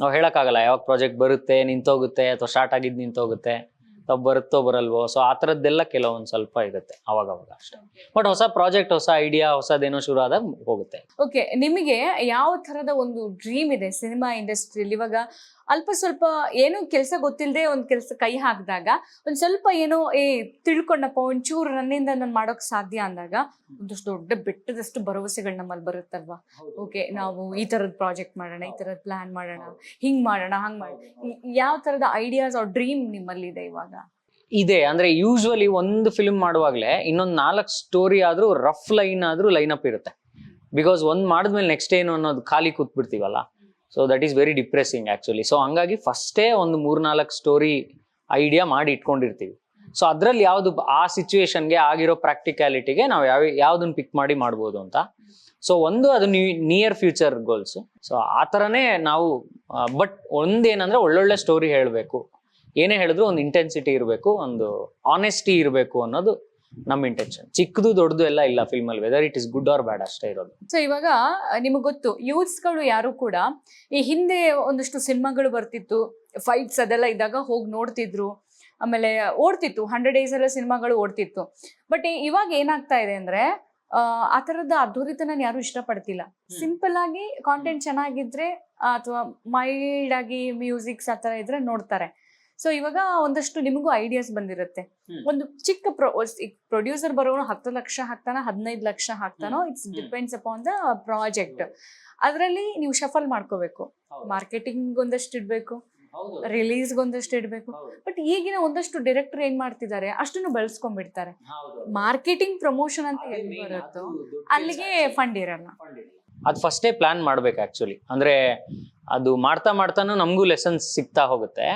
ನಾವು ಹೇಳಕ್ಕಾಗಲ್ಲ, ಯಾವಾಗ ಪ್ರಾಜೆಕ್ಟ್ ಬರುತ್ತೆ, ನಿಂತೋಗುತ್ತೆ, ಅಥವಾ ಸ್ಟಾರ್ಟ್ ಆಗಿದ್ದು ನಿಂತೋಗುತ್ತೆ ಅಥವಾ ಬರುತ್ತೋ ಬರಲ್ವೋ? ಸೊ ಆ ಥರದ್ದೆಲ್ಲ ಕೆಲವೊಂದು ಸ್ವಲ್ಪ ಇರುತ್ತೆ ಅವಾಗ ಅವಾಗ ಅಷ್ಟೇ. ಬಟ್ ಹೊಸ ಪ್ರಾಜೆಕ್ಟ್ ಹೊಸ ಐಡಿಯಾ ಹೊಸದೇನೋ ಶುರು ಆದಾಗ ಹೋಗುತ್ತೆ. ಓಕೆ ನಿಮಗೆ ಯಾವ ತರದ ಒಂದು ಡ್ರೀಮ್ ಇದೆ? ಸಿನಿಮಾ ಇಂಡಸ್ಟ್ರಿಯಲ್ಲಿ ಇವಾಗ ಅಲ್ಪ ಸ್ವಲ್ಪ ಏನು ಕೆಲಸ ಗೊತ್ತಿಲ್ಲದೆ ಒಂದು ಕೆಲಸ ಕೈ ಹಾಕಿದಾಗ ಒಂದ್ ಸ್ವಲ್ಪ ಏನೋ ಏ ತಿಳ್ಕೊಂಡಪ್ಪ ಒಂಚೂರು ನನ್ನಿಂದ ನಾನು ಮಾಡೋಕ್ ಸಾಧ್ಯ ಅಂದಾಗ ಒಂದಷ್ಟು ದೊಡ್ಡ ಬೆಟ್ಟದಷ್ಟು ಭರವಸೆಗಳು ನಮ್ಮಲ್ಲಿ ಬರುತ್ತಲ್ವಾ? ಓಕೆ ನಾವು ಈ ತರದ ಪ್ರಾಜೆಕ್ಟ್ ಮಾಡೋಣ ಈ ತರದ್ ಪ್ಲಾನ್ ಮಾಡೋಣ ಹಿಂಗ್ ಮಾಡೋಣ ಹಂಗ್ ಮಾಡೋಣ. ಯಾವ ತರದ ಐಡಿಯಾಸ್ ಅವ್ರ ಡ್ರೀಮ್ ನಿಮ್ಮಲ್ಲಿ ಇದೆ ಇವಾಗ? ಇದೆ ಅಂದ್ರೆ ಯೂಶ್ವಲಿ ಒಂದು ಫಿಲ್ಮ್ ಮಾಡುವಾಗಲೇ ಇನ್ನೊಂದು ನಾಲ್ಕು ಸ್ಟೋರಿ ಆದ್ರೂ ರಫ್ ಲೈನ್ ಆದ್ರೂ ಲೈನ್ ಅಪ್ ಇರುತ್ತೆ. ಬಿಕಾಸ್ ಒಂದ್ ಮಾಡಿದ್ಮೇಲೆ ನೆಕ್ಸ್ಟ್ ಏನು ಅನ್ನೋದು ಖಾಲಿ ಕೂತ್ಬಿಡ್ತೀವಲ್ಲ? So that is very depressing actually so ಹಂಗಾಗಿ ಫಸ್ಟೇ ಒಂದು ಮೂರ್ನಾಲ್ಕು ಸ್ಟೋರಿ ಐಡಿಯಾ ಮಾಡಿ ಇಟ್ಕೊಂಡಿರ್ತೀವಿ. ಸೊ ಅದರಲ್ಲಿ ಯಾವುದು ಆ ಸಿಚುವೇಶನ್ಗೆ ಆಗಿರೋ ಪ್ರಾಕ್ಟಿಕ್ಯಾಲಿಟಿಗೆ ನಾವು ಯಾವ ಯಾವ್ದನ್ನ ಪಿಕ್ ಮಾಡಿ ಮಾಡ್ಬೋದು ಅಂತ. ಸೊ ಒಂದು ಅದು ನಿಯರ್ ಫ್ಯೂಚರ್ ಗೋಲ್ಸ್ ಸೊ ಆ ಥರನೇ ನಾವು ಬಟ್ ಒಂದೇನಂದ್ರೆ ಒಳ್ಳೊಳ್ಳೆ ಸ್ಟೋರಿ ಹೇಳಬೇಕು. ಏನೇ ಹೇಳಿದ್ರು ಒಂದು ಇಂಟೆನ್ಸಿಟಿ ಇರಬೇಕು, ಒಂದು ಆನೆಸ್ಟಿ ಇರಬೇಕು ಅನ್ನೋದು ನಮ್ಮ ಇಂಟೆನ್ಷನ್ ಚಿಕ್ಕದು ದೊಡ್ಡದು ಎಲ್ಲ ಇಲ್ಲ ಫಿಲ್ಮ್ ಅಲ್ಲಿ whether it is good or bad ಅಷ್ಟೇ ಇರೋದು. ಸೊ ಇವಾಗ ನಿಮಗೆ ಗೊತ್ತು ಯೂತ್ಸ್ಗಳು ಯಾರು ಕೂಡ ಈ ಹಿಂದೆ ಒಂದಷ್ಟು ಸಿನಿಮಾಗಳು ಬರ್ತಿತ್ತು ಫೈಟ್ಸ್ ಅದೆಲ್ಲ ಇದ್ದಾಗ ಹೋಗಿ ನೋಡ್ತಿದ್ರು ಆಮೇಲೆ ಓಡ್ತಿತ್ತು ಹಂಡ್ರೆಡ್ ಡೇಸ್ ಎಲ್ಲ ಸಿನಿಮಾಗಳು ಓಡ್ತಿತ್ತು. ಬಟ್ ಇವಾಗ ಏನಾಗ್ತಾ ಇದೆ ಅಂದ್ರೆ ಆ, ತರದ ಥರದ ಅದ್ಧೂರಿತನ ಯಾರು ಇಷ್ಟಪಡ್ತಿಲ್ಲ. ಸಿಂಪಲ್ ಆಗಿ ಕಾಂಟೆಂಟ್ ಚೆನ್ನಾಗಿದ್ರೆ ಅಥವಾ ಮೈಲ್ಡ್ ಆಗಿ ಮ್ಯೂಸಿಕ್ಸ್ ಆ ಥರ ಇದ್ರೆ ನೋಡ್ತಾರೆ. ಸೊ ಇವಾಗ ಒಂದಷ್ಟು ನಿಮಗೂ ಐಡಿಯಾಸ್ ಬಂದಿರುತ್ತೆ. ಒಂದು ಚಿಕ್ಕ ಪ್ರೊಡ್ಯೂಸರ್ ಬರೋನು ಹತ್ತು ಲಕ್ಷ ಹಾಕ್ತಾನ ಹದಿನೈದು lakh ಹಾಕ್ತಾನೋ it's. Depends upon the project ಅದರಲ್ಲಿ ನೀವು ಶಫಲ್ ಮಾಡ್ಕೋಬೇಕು. ಮಾರ್ಕೆಟಿಂಗ್ ಒಂದಷ್ಟು ಇಡಬೇಕು. ರಿಲೀಸ್ ಒಂದಷ್ಟು ಇಡಬೇಕು. ಬಟ್ ಈಗಿನ ಒಂದಷ್ಟು ಡೈರೆಕ್ಟರ್ ಏನ್ ಮಾಡ್ತಿದ್ದಾರೆ ಅಷ್ಟನ್ನು ಬೆಳೆಸ್ಕೊಂಡ್ಬಿಡ್ತಾರೆ. ಮಾರ್ಕೆಟಿಂಗ್ ಪ್ರಮೋಷನ್ ಅಂತ ಎಲ್ಲಿ ಬರುತ್ತೋ ಅಲ್ಲಿಗೆ ಫಂಡ್ ಇರಲ್ಲ. ಅದು ಫಸ್ಟೇ ಪ್ಲಾನ್ ಮಾಡ್ಬೇಕು ಆ್ಯಕ್ಚುಲಿ ಅಂದ್ರೆ ಅದು ಮಾಡ್ತಾ ಮಾಡ್ತಾನು ನಮಗೂ ಲೆಸನ್ಸ್ ಸಿಗ್ತಾ ಹೋಗುತ್ತೆ.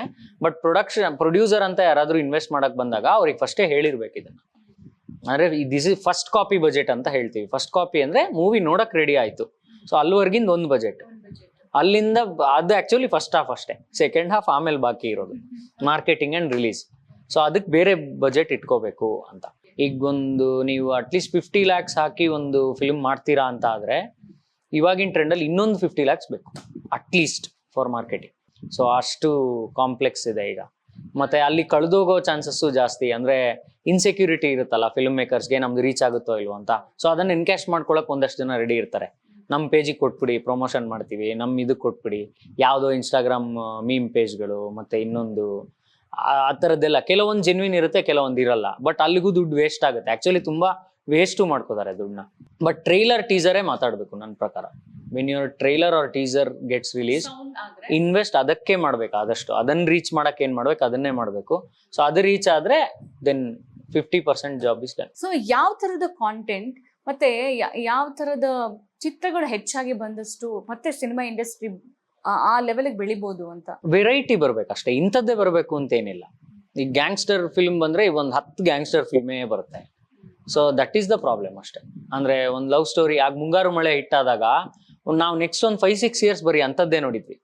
ಬಟ್ ಪ್ರೊಡಕ್ಷನ್ ಪ್ರೊಡ್ಯೂಸರ್ ಅಂತ ಯಾರಾದರೂ ಇನ್ವೆಸ್ಟ್ ಮಾಡಕ್ ಬಂದಾಗ ಅವ್ರಿಗೆ ಫಸ್ಟೇ ಹೇಳಿರ್ಬೇಕು ಇದನ್ನ. ಅಂದ್ರೆ this is first copy budget ಅಂತ ಹೇಳ್ತೀವಿ. ಫಸ್ಟ್ ಕಾಪಿ ಅಂದ್ರೆ ಮೂವಿ ನೋಡಕ್ ರೆಡಿ ಆಯ್ತು. ಸೊ ಅಲ್ಲಿವರೆಗಿಂದ ಒಂದು ಬಜೆಟ್ ಅಲ್ಲಿಂದ ಅದು ಆ್ಯಕ್ಚುಲಿ ಫಸ್ಟ್ ಹಾಫ್ ಅಷ್ಟೇ. ಸೆಕೆಂಡ್ ಹಾಫ್ ಆಮೇಲೆ ಬಾಕಿ ಇರೋದು. ಮಾರ್ಕೆಟಿಂಗ್ ಅಂಡ್ ರಿಲೀಸ್ ಸೊ ಅದಕ್ಕೆ ಬೇರೆ ಬಜೆಟ್ ಇಟ್ಕೋಬೇಕು ಅಂತ. ಈಗ ಒಂದು ನೀವು ಅಟ್ಲೀಸ್ಟ್ ಫಿಫ್ಟಿ ಲ್ಯಾಕ್ಸ್ ಹಾಕಿ ಒಂದು ಫಿಲ್ಮ್ ಮಾಡ್ತೀರಾ ಅಂತ ಆದ್ರೆ ಇವಾಗಿನ ಟ್ರೆಂಡಲ್ಲಿ ಇನ್ನೊಂದು ಫಿಫ್ಟಿ ಲ್ಯಾಕ್ಸ್ ಬೇಕು at least for marketing so ಅಷ್ಟು ಕಾಂಪ್ಲೆಕ್ಸ್ ಇದೆ ಈಗ. ಮತ್ತೆ ಅಲ್ಲಿ ಕಳೆದೋಗೋ ಚಾನ್ಸಸ್ಸು ಜಾಸ್ತಿ. ಅಂದ್ರೆ ಇನ್ಸೆಕ್ಯೂರಿಟಿ ಇರುತ್ತಲ್ಲ ಫಿಲ್ಮ್ ಮೇಕರ್ಸ್ಗೆ ನಮ್ದು ರೀಚ್ ಆಗುತ್ತೋ ಇಲ್ವೋ ಅಂತ. ಸೊ ಅದನ್ನ ಎನ್ಕ್ಯಾಶ್ ಮಾಡ್ಕೊಳಕ್ ಒಂದಷ್ಟು ಜನ ರೆಡಿ ಇರ್ತಾರೆ. ನಮ್ಮ ಪೇಜಿಗೆ ಕೊಟ್ಬಿಡಿ ಪ್ರಮೋಷನ್ ಮಾಡ್ತೀವಿ ನಮ್ಮ ಇದಕ್ಕೆ ಕೊಟ್ಬಿಡಿ. ಯಾವುದೋ ಇನ್ಸ್ಟಾಗ್ರಾಮ್ ಮೀಮ್ ಪೇಜ್ಗಳು ಮತ್ತೆ ಇನ್ನೊಂದು, ಆ- ಥರದ್ದೆಲ್ಲ ಕೆಲವೊಂದು ಜೆನ್ವಿನ್ ಇರುತ್ತೆ, ಕೆಲವೊಂದು ಇರಲ್ಲ. ಬಟ್ ಅಲ್ಲಿಗೂ ದುಡ್ಡು ವೇಸ್ಟ್ ಆಗುತ್ತೆ. ಆಕ್ಚುಲಿ ತುಂಬಾ ವೇಸ್ಟು ಮಾಡ್ಕೋತಾರೆ ದುಡ್ಡನ್ನ. ಬಟ್ ಟ್ರೈಲರ್ ಟೀಸರೇ ಮಾತಾಡಬೇಕು ನನ್ನ ಪ್ರಕಾರ. When your trailer or teaser gets release invest ಅದಕ್ಕೆ ಮಾಡ್ಬೇಕು ಆದಷ್ಟು. ಅದನ್ನ ರೀಚ್ ಮಾಡಕ್ ಏನ್ ಮಾಡ್ಬೇಕು ಅದನ್ನೇ ಮಾಡ್ಬೇಕು. ಸೊ ಅದು ರೀಚ್ ಆದ್ರೆ then fifty percent job is done so ಯಾವ ತರದ ಕಾಂಟೆಂಟ್ ಮತ್ತೆ ಯಾವ ತರದ ಚಿತ್ರಗಳು ಹೆಚ್ಚಾಗಿ ಬಂದಷ್ಟು ಮತ್ತೆ ಸಿನಿಮಾ ಇಂಡಸ್ಟ್ರಿ ಆ ಲೆವೆಲ್ಗೆ ಬೆಳಿಬೋದು ಅಂತ? ವೆರೈಟಿ ಬರ್ಬೇಕು ಅಷ್ಟೇ. ಇಂಥದ್ದೇ ಬರಬೇಕು ಅಂತ ಏನಿಲ್ಲ. ಈ ಗ್ಯಾಂಗ್ಸ್ಟರ್ ಫಿಲ್ಮ್ ಬಂದ್ರೆ ಒಂದು ಹತ್ತು ಗ್ಯಾಂಗ್ಸ್ಟರ್ ಫಿಲ್ಮೇ ಬರುತ್ತೆ. So that is the problem ಅಷ್ಟೇ. ಅಂದ್ರೆ ಒಂದು ಲವ್ ಸ್ಟೋರಿ ಆಗ ಮುಂಗಾರು ಮಳೆ ಹಿಟ್ಟಾದಾಗ ನಾವು ನೆಕ್ಸ್ಟ್ ಒಂದು ಫೈವ್ ಸಿಕ್ಸ್ ಇಯರ್ಸ್ ಬರೀ ಅಂಥದ್ದೇ ನೋಡಿದ್ವಿ.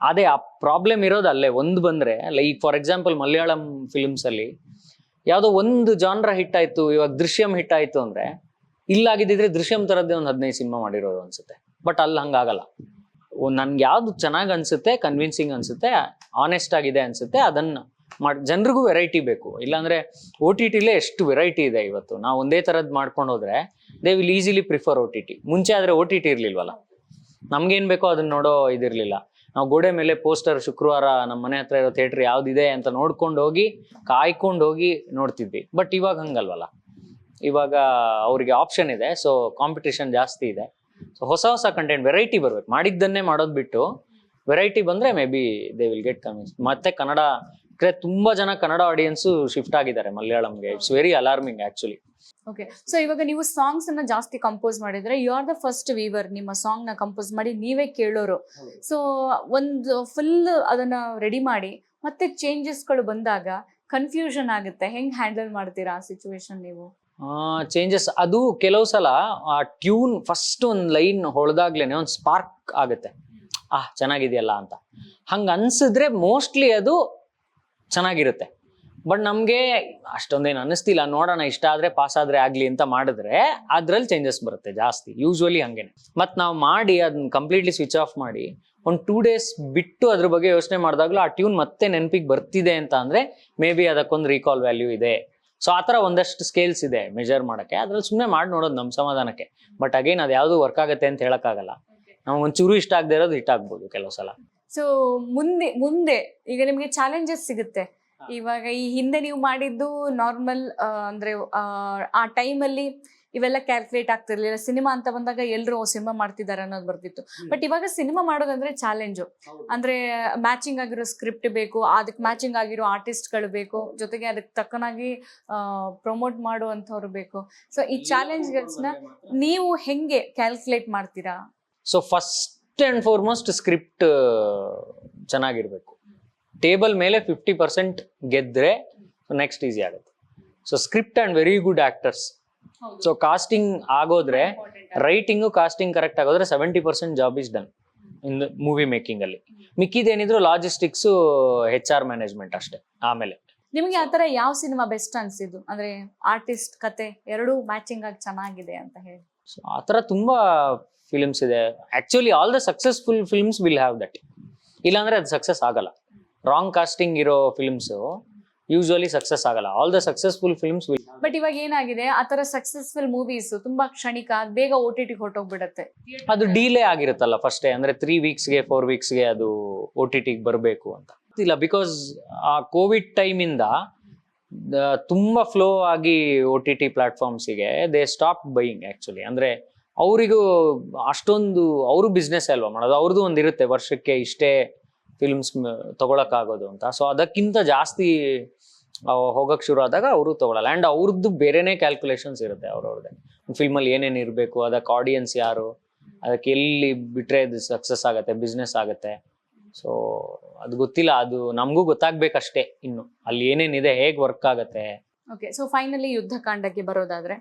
ಅದೇ ಆ ಪ್ರಾಬ್ಲಮ್ ಇರೋದು ಅಲ್ಲೇ. ಒಂದು ಬಂದ್ರೆ like for example Malayalam films ಅಲ್ಲಿ ಯಾವುದೋ ಒಂದು ಜಾನ್ರ ಹಿಟ್ ಆಯ್ತು, ಇವಾಗ ದೃಶ್ಯಂ ಹಿಟ್ ಆಯ್ತು ಅಂದ್ರೆ ಇಲ್ಲಾಗಿದ್ದಿದ್ರೆ ದೃಶ್ಯಂ ತರದ್ದೇ ಒಂದು ಹದಿನೈದು ಸಿನಿಮಾ ಮಾಡಿರೋದು ಅನ್ಸುತ್ತೆ. ಬಟ್ ಅಲ್ಲಿ ಹಂಗಾಗಲ್ಲ ನನ್ಗೆ ಯಾವ್ದು ಚೆನ್ನಾಗಿ ಅನ್ಸುತ್ತೆ ಕನ್ವಿನ್ಸಿಂಗ್ ಅನ್ಸುತ್ತೆ ಆನೆಸ್ಟ್ ಆಗಿದೆ ಅನ್ಸುತ್ತೆ, ಅದನ್ನ ಮಾಡಿ, ಜನರಿಗೂ ವೆರೈಟಿ ಬೇಕು. ಇಲ್ಲಾಂದ್ರೆ ಒ ಟಿ ಟಿಲೇ ಎಷ್ಟು ವೆರೈಟಿ ಇದೆ ಇವತ್ತು. ನಾವು ಒಂದೇ ಥರದ್ದು ಮಾಡ್ಕೊಂಡು ಹೋದ್ರೆ they will easily prefer O T T ಮುಂಚೆ ಆದರೆ ಒ ಟಿ ಟಿ ಇರಲಿಲ್ವಲ್ಲ? ನಮ್ಗೇನು ಬೇಕೋ ಅದನ್ನ ನೋಡೋ ಇದಿರಲಿಲ್ಲ. ನಾವು ಗೋಡೆ ಮೇಲೆ ಪೋಸ್ಟರ್ ಶುಕ್ರವಾರ ನಮ್ಮ ಮನೆ ಹತ್ರ ಇರೋ ಥಿಯೇಟರ್ ಯಾವ್ದಿದೆ ಅಂತ ನೋಡ್ಕೊಂಡು ಹೋಗಿ, ಕಾಯ್ಕೊಂಡು ಹೋಗಿ ನೋಡ್ತಿದ್ವಿ. ಬಟ್ ಇವಾಗ ಹಂಗಲ್ವಲ್ಲ? ಇವಾಗ ಅವ್ರಿಗೆ ಆಪ್ಷನ್ ಇದೆ ಸೊ ಕಾಂಪಿಟೇಷನ್ ಜಾಸ್ತಿ ಇದೆ. ಸೊ ಹೊಸ ಹೊಸ ಕಂಟೆಂಟ್ ವೆರೈಟಿ ಬರ್ಬೇಕು. ಮಾಡಿದ್ದನ್ನೇ ಮಾಡೋದು ಬಿಟ್ಟು ವೆರೈಟಿ ಬಂದ್ರೆ maybe they will get convince ಮತ್ತೆ ಕನ್ನಡ ಯಾಕಂದ್ರೆ ತುಂಬಾ ಜನ ಕನ್ನಡ ಆಡಿಯನ್ಸ್ ಶಿಫ್ಟ್ ಆಗಿದ್ದಾರೆ ಮಲಯಾಳಂಗೆ. It's very alarming actually okay so ಇವಾಗ ನೀವು ಸಾಂಗ್ಸ್ ಅನ್ನ ಜಾಸ್ತಿ ಕಂಪೋಸ್ ಮಾಡಿದ್ರೆ you are the first viewer ನಿಮ್ಮ ಸಾಂಗ್ನ ಕಂಪೋಸ್ ಮಾಡಿ ನೀವೇ ಕೇಳೋರು. ಸೊ ಒಂದು ಫುಲ್ ಅದನ್ನ ರೆಡಿ ಮಾಡಿ ಮತ್ತೆ ಚೇಂಜಸ್ಗಳು ಬಂದಾಗ ಕನ್ಫ್ಯೂಷನ್ ಆಗುತ್ತೆ. ಹೆಂಗ್ ಹ್ಯಾಂಡಲ್ ಮಾಡ್ತೀರಾ ಆ ಸಿಚುವೇಶನ್ ನೀವು? ಚೇಂಜಸ್ ಅದು ಕೆಲವು ಸಲ ಆ ಟ್ಯೂನ್ ಫಸ್ಟ್ ಒಂದು ಲೈನ್ ಹೊಳ್ದಾಗ್ಲೇನೆ ಒಂದು ಸ್ಪಾರ್ಕ್ ಆಗುತ್ತೆ. ಆ ಚೆನ್ನಾಗಿದೆಯಲ್ಲ ಅಂತ. ಹಂಗ ಅನ್ಸಿದ್ರೆ ಮೋಸ್ಟ್ಲಿ ಅದು ಚೆನ್ನಾಗಿರುತ್ತೆ. ಬಟ್ ನಮಗೆ ಅಷ್ಟೊಂದೇನು ಅನ್ನಿಸ್ತಿಲ್ಲ. ನೋಡೋಣ, ಇಷ್ಟ ಆದ್ರೆ ಪಾಸ್ ಆದರೆ ಆಗಲಿ ಅಂತ ಮಾಡಿದ್ರೆ ಅದ್ರಲ್ಲಿ ಚೇಂಜಸ್ ಬರುತ್ತೆ ಜಾಸ್ತಿ. ಯೂಶ್ವಲಿ ಹಂಗೇನೆ. ಮತ್ತು ನಾವು ಮಾಡಿ ಅದನ್ನ ಕಂಪ್ಲೀಟ್ಲಿ ಸ್ವಿಚ್ ಆಫ್ ಮಾಡಿ, ಒಂದು ಟೂ ಡೇಸ್ ಬಿಟ್ಟು ಅದ್ರ ಬಗ್ಗೆ ಯೋಚನೆ ಮಾಡಿದಾಗಲೂ ಆ ಟ್ಯೂನ್ ಮತ್ತೆ ನೆನಪಿಗೆ ಬರ್ತಿದೆ ಅಂತ ಅಂದರೆ ಮೇ ಬಿ ಅದಕ್ಕೊಂದು ರೀಕಾಲ್ ವ್ಯಾಲ್ಯೂ ಇದೆ. ಸೊ ಆ ಥರ ಒಂದಷ್ಟು ಸ್ಕೇಲ್ಸ್ ಇದೆ ಮೆಜರ್ ಮಾಡೋಕ್ಕೆ. ಅದ್ರಲ್ಲಿ ಸುಮ್ಮನೆ ಮಾಡಿ ನೋಡೋದು ನಮ್ಮ ಸಮಾಧಾನಕ್ಕೆ. ಬಟ್ ಅಗೇನ್ ಅದು ಯಾವುದು ವರ್ಕ್ ಆಗುತ್ತೆ ಅಂತ ಹೇಳೋಕ್ಕಾಗಲ್ಲ. ನಮ್ಗೆ ಒಂಚೂರು ಇಷ್ಟ ಆಗದೆ ಇರೋದು ಹಿಟ್ ಆಗ್ಬೋದು ಕೆಲವು ಸಲ. ಸೊ ಮುಂದೆ ಮುಂದೆ ಈಗ ನಿಮಗೆ ಚಾಲೆಂಜಸ್ ಸಿಗುತ್ತೆ. ಇವಾಗ ಈ ಹಿಂದೆ ನೀವು ಮಾಡಿದ್ದು ನಾರ್ಮಲ್ ಅಂದ್ರೆ ಆ, ಟೈಮಲ್ಲಿ ಇವೆಲ್ಲ ಕ್ಯಾಲ್ಕುಲೇಟ್ ಆಗ್ತಿರ್ಲಿಲ್ಲ. ಸಿನಿಮಾ ಅಂತ ಬಂದಾಗ ಎಲ್ಲರೂ ಸಿನಿಮಾ ಮಾಡ್ತಿದ್ದಾರೆ ಅನ್ನೋದು ಬರ್ತಿತ್ತು. ಬಟ್ ಇವಾಗ ಸಿನಿಮಾ ಮಾಡೋದಂದ್ರೆ ಚಾಲೆಂಜು ಅಂದ್ರೆ ಮ್ಯಾಚಿಂಗ್ ಆಗಿರೋ ಸ್ಕ್ರಿಪ್ಟ್ ಬೇಕು ಅದಕ್ಕೆ ಮ್ಯಾಚಿಂಗ್ ಆಗಿರೋ ಆರ್ಟಿಸ್ಟ್ಗಳು ಬೇಕು ಜೊತೆಗೆ ಅದಕ್ಕೆ ತಕ್ಕನಾಗಿ ಪ್ರಮೋಟ್ ಮಾಡುವಂಥವ್ರು ಬೇಕು. ಸೊ ಈ ಚಾಲೆಂಜ್ಗಳನ್ನ ನೀವು ಹೆಂಗೆ ಕ್ಯಾಲ್ಕುಲೇಟ್ ಮಾಡ್ತೀರಾ? So first and foremost script ಚೆನ್ನಾಗಿರ್ಬೇಕು. ಟೇಬಲ್ ಮೇಲೆ ಫಿಫ್ಟಿ ಪರ್ಸೆಂಟ್ ಗೆದ್ರೆ ನೆಕ್ಸ್ಟ್ ಈಸಿ ಆಗುತ್ತೆ. So script and very good actors so casting ಆಗೋದ್ರೆ writing casting correct ಆಗೋದ್ರೆ seventy percent job is done in movie making ಅಲ್ಲಿ. ಮಿಕ್ಕಿದೇನಿದ್ರು ಲಾಜಿಸ್ಟಿಕ್ಸ್ ಹೆಚ್ ಆರ್ ಮ್ಯಾನೇಜ್ಮೆಂಟ್ ಅಷ್ಟೇ ಆಮೇಲೆ. ನಿಮಗೆ ಆ ತರ ಯಾವ ಸಿನಿಮಾ ಬೆಸ್ಟ್ ಅನ್ಸಿದ್ದು? ಅಂದ್ರೆ ಆರ್ಟಿಸ್ಟ್ ಕತೆ ಎರಡೂ ಮ್ಯಾಚಿಂಗ್ ಆಗಿ ಚೆನ್ನಾಗಿದೆ ಅಂತ ಹೇಳಿ. ಸೊ ಆ ಥರ ತುಂಬ ಫಿಲ್ಮ್ಸ್ ಇದೆ. Actually all the successful films will have that ಇಲ್ಲಾಂದ್ರೆ ಅದು ಸಕ್ಸಸ್ ಆಗಲ್ಲ. ರಾಂಗ್ ಕಾಸ್ಟಿಂಗ್ ಇರೋ ಫಿಲ್ಮ್ಸ್ ಯೂಶ್ವಲಿ ಸಕ್ಸಸ್ ಆಗಲ್ಲ. All the successful films will but ಇವಾಗ ಏನಾಗಿದೆ? ಆ ತರ ಸಕ್ಸಸ್ಫುಲ್ ಮೂವೀಸ್ ತುಂಬಾ ಕ್ಷಣಿಕ ಬೇಗ ಓ ಟಿ ಟಿ ಹೊಟ್ಟೋಗ್ಬಿಡತ್ತೆ ಅದು ಡಿಲೇ ಆಗಿರುತ್ತಲ್ಲ ಫಸ್ಟ್ ಅಂದ್ರೆ ತ್ರೀ ವೀಕ್ಸ್ಗೆ ಫೋರ್ ವೀಕ್ಸ್ಗೆ ಅದು ಓ ಟಿ ಟಿಗೆ ಬರಬೇಕು ಅಂತ. ಇಲ್ಲ ಬಿಕಾಸ್ ಆ ಕೋವಿಡ್ ಟೈಮಿಂದ ತುಂಬಾ ಫ್ಲೋ ಆಗಿ ಓ ಟಿ ಟಿ ಪ್ಲಾಟ್ಫಾರ್ಮ್ಸಿಗೆ ದೇ ಸ್ಟಾಪ್ ಬೈಯಿಂಗ್ ಆ್ಯಕ್ಚುಲಿ ಅಂದ್ರೆ ಅವರಿಗೂ ಅಷ್ಟೊಂದು, ಅವರು ಬಿಸ್ನೆಸ್ ಅಲ್ವಾ ಮಾಡೋದು? ಅವ್ರದ್ದು ಒಂದು ಇರುತ್ತೆ, ವರ್ಷಕ್ಕೆ ಇಷ್ಟೇ ಫಿಲ್ಮ್ಸ್ ತಗೊಳಕ್ಕಾಗೋದು ಅಂತ. ಸೊ ಅದಕ್ಕಿಂತ ಜಾಸ್ತಿ ಹೋಗಕ್ ಶುರು ಆದಾಗ ಅವರು ತಗೊಳಲ್ಲ. ಆ್ಯಂಡ್ ಅವ್ರದ್ದು ಬೇರೆನೇ ಕ್ಯಾಲ್ಕುಲೇಷನ್ಸ್ ಇರುತ್ತೆ ಅವ್ರವ್ರದ್ದೇ ಫಿಲ್ಮಲ್ಲಿ ಏನೇನು ಇರಬೇಕು ಅದಕ್ಕೆ ಆಡಿಯನ್ಸ್ ಯಾರು ಅದಕ್ಕೆ ಎಲ್ಲಿ ಬಿಟ್ರೆ ಇದು ಸಕ್ಸಸ್ ಆಗುತ್ತೆ ಬಿಸ್ನೆಸ್ ಆಗುತ್ತೆ. ಸೊ ಅದು ಗೊತ್ತಿಲ್ಲ, ಅದು ನಮಗೂ ಗೊತ್ತಾಗ್ಬೇಕಷ್ಟೇ ಇನ್ನು. ಅಲ್ಲಿ ಏನೇನಿದೆ, ಹೇಗೆ ವರ್ಕ್ ಆಗುತ್ತೆ ಓಕೆ ಸೊ ಫೈನಲಿ ಯುದ್ಧಕಾಂಡಕ್ಕೆ ಬರೋದಾದ್ರೆ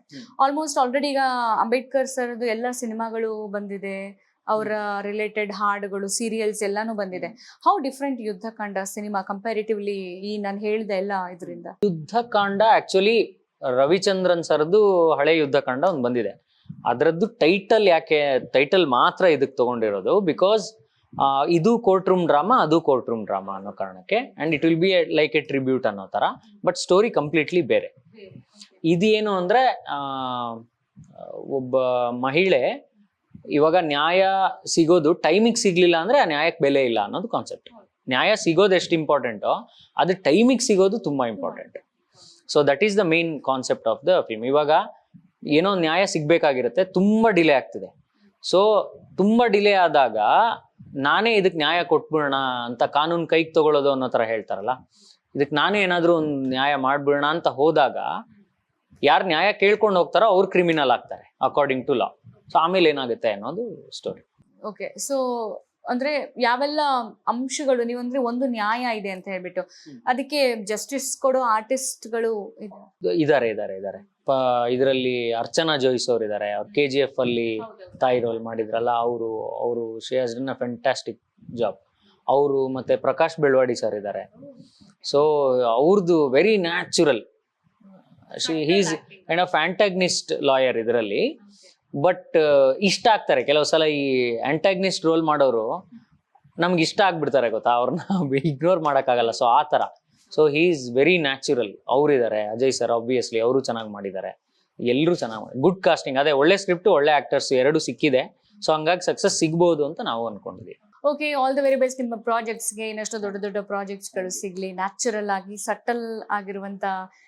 ಆಲ್ಮೋಸ್ಟ್ ಆಲ್ರೆಡಿ ಈಗ ಅಂಬೇಡ್ಕರ್ ಸರ್ದು ಎಲ್ಲ ಸಿನಿಮಾಗಳು ಬಂದಿದೆ ಅವರ ರಿಲೇಟೆಡ್ ಹಾಡುಗಳು ಸೀರಿಯಲ್ಸ್ ಎಲ್ಲಾನು ಬಂದಿದೆ. How different Yuddhakanda cinema comparatively ಈ ನಾನು ಹೇಳ್ದೆ ಎಲ್ಲ ಇದರಿಂದ? ಯುದ್ಧಕಾಂಡ ಆಕ್ಚುಲಿ ರವಿಚಂದ್ರನ್ ಸರ್ದು ಹಳೆ ಯುದ್ಧಕಾಂಡ ಒಂದು ಬಂದಿದೆ. ಅದರದ್ದು ಟೈಟಲ್ ಯಾಕೆ ಟೈಟಲ್ ಮಾತ್ರ ಇದಕ್ಕೆ ತಗೊಂಡಿರೋದು ಬಿಕಾಸ್ ಇದು ಕೋರ್ಟ್ ರೂಮ್ ಡ್ರಾಮಾ ಅದು ಕೋರ್ಟ್ ರೂಮ್ ಡ್ರಾಮಾ ಅನ್ನೋ ಕಾರಣಕ್ಕೆ. And it will be like a tribute ಅನ್ನೋ ತರ. ಬಟ್ ಸ್ಟೋರಿ ಕಂಪ್ಲೀಟ್ಲಿ ಬೇರೆ. ಇದೇನು ಅಂದ್ರೆ ಒಬ್ಬ ಮಹಿಳೆ ಇವಾಗ ನ್ಯಾಯ ಸಿಗೋದು ಟೈಮಿಗೆ ಸಿಗ್ಲಿಲ್ಲ ಅಂದ್ರೆ ಆ ನ್ಯಾಯಕ್ಕೆ ಬೆಲೆ ಇಲ್ಲ ಅನ್ನೋದು ಕಾನ್ಸೆಪ್ಟ್ ನ್ಯಾಯ ಸಿಗೋದು ಎಷ್ಟು ಇಂಪಾರ್ಟೆಂಟೋ ಅದು ಟೈಮಿಗೆ ಸಿಗೋದು ತುಂಬಾ important so that is the main concept of the film ಇವಾಗ ಏನೋ ನ್ಯಾಯ ಸಿಗ್ಬೇಕಾಗಿರುತ್ತೆ, ತುಂಬಾ ಡಿಲೇ ಆಗ್ತಿದೆ. ಸೊ ತುಂಬಾ ಡಿಲೇ ಆದಾಗ ನಾನೇ ಇದಕ್ಕೆ ನ್ಯಾಯ ಕೊಟ್ಬಿಡೋಣ ಅಂತ ಕಾನೂನು ಕೈಗೆ ತಗೊಳ್ಳೋದು ಅನ್ನೋ ತರ ಹೇಳ್ತಾರಲ್ಲ? ಇದಕ್ಕೆ ನಾನೇ ಏನಾದರೂ ಒಂದು ನ್ಯಾಯ ಮಾಡ್ಬಿಡೋಣ ಅಂತ ಹೋದಾಗ ಯಾರು ನ್ಯಾಯ ಕೇಳ್ಕೊಂಡು ಹೋಗ್ತಾರೋ ಅವ್ರು ಕ್ರಿಮಿನಲ್ ಆಗ್ತಾರೆ ಅಕಾರ್ಡಿಂಗ್ ಟು ಲಾ ಸೊ ಆಮೇಲೆ ಏನಾಗುತ್ತೆ ಅನ್ನೋದು ಸ್ಟೋರಿ ಓಕೆ ಸೊ ಅಂದ್ರೆ ಯಾವೆಲ್ಲ ಅಂಶಗಳು ನೀವು ಅಂದ್ರೆ ಒಂದು ನ್ಯಾಯ ಇದೆ ಅಂತ ಹೇಳ್ಬಿಟ್ಟು ಅದಕ್ಕೆ ಜಸ್ಟಿಸ್ ಕೊಡೋ ಆರ್ಟಿಸ್ಟ್ಗಳು ಇದೆ ಇದಾರೆ ಇದಾರೆ ಇದಾರೆ ಇದರಲ್ಲಿ ಅರ್ಚನಾ ಜೋಯಿಸ್ ಅವ್ರು ಇದಾರೆ ಅವ್ರು ಕೆ ಜಿ ಎಫ್ ಅಲ್ಲಿ ತಾಯಿ ರೋಲ್ ಮಾಡಿದ್ರಲ್ಲ, ಅವರು ಅವರು ಶ್ರೇಯಸ್ ಫ್ಯಾಂಟಾಸ್ಟಿಕ್ ಜಾಬ್ ಅವರು ಮತ್ತೆ ಪ್ರಕಾಶ್ ಬೆಳ್ವಾಡಿ ಸರ್ ಇದ್ದಾರೆ. ಸೊ ಅವ್ರದ್ದು very natural he's kind of antagonist lawyer ಇದರಲ್ಲಿ. ಬಟ್ ಇಷ್ಟ ಆಗ್ತಾರೆ. ಕೆಲವು ಸಲ ಈ ಆಂಟಾಗ್ನಿಸ್ಟ್ ರೋಲ್ ಮಾಡೋರು ನಮ್ಗೆ ಇಷ್ಟ ಆಗ್ಬಿಡ್ತಾರೆ ಗೊತ್ತಾ? ಅವ್ರನ್ನ [LAUGHS] ಇಗ್ನೋರ್ ಮಾಡೋಕ್ಕಾಗಲ್ಲ. ಸೊ ಆ ಥರ. So he is very natural ಅವರಿದ್ದಾರೆ ಅಜಯ್ ಸರ್ ಆಬ್ವಿಯಸ್ಲಿ ಅವರು ಚೆನ್ನಾಗಿ ಮಾಡಿದ್ದಾರೆ. ಎಲ್ಲರೂ ಚೆನ್ನಾಗಿ ಗುಡ್ ಕಾಸ್ಟಿಂಗ್ ಅದೇ ಒಳ್ಳೆ ಸ್ಕ್ರಿಪ್ಟ್ ಒಳ್ಳೆ ಆಕ್ಟರ್ಸ್ ಎರಡು ಸಿಕ್ಕಿದೆ. ಸೊ ಹಂಗಾಗಿ ಸಕ್ಸಸ್ ಸಿಗ್ಬೋದು ಅಂತ ನಾವು ಅನ್ಕೊಂಡಿದ್ವಿ. Okay all the very best ನಿಮ್ಮ ಪ್ರಾಜೆಕ್ಟ್ಸ್ಗೆ ಇನ್ನಷ್ಟು ದೊಡ್ಡ ದೊಡ್ಡ ಪ್ರಾಜೆಕ್ಟ್ಸ್ಗಳು ಸಿಗ್ಲಿ. ನ್ಯಾಚುರಲ್ ಆಗಿ ಸಟಲ್ ಆಗಿರುವಂತ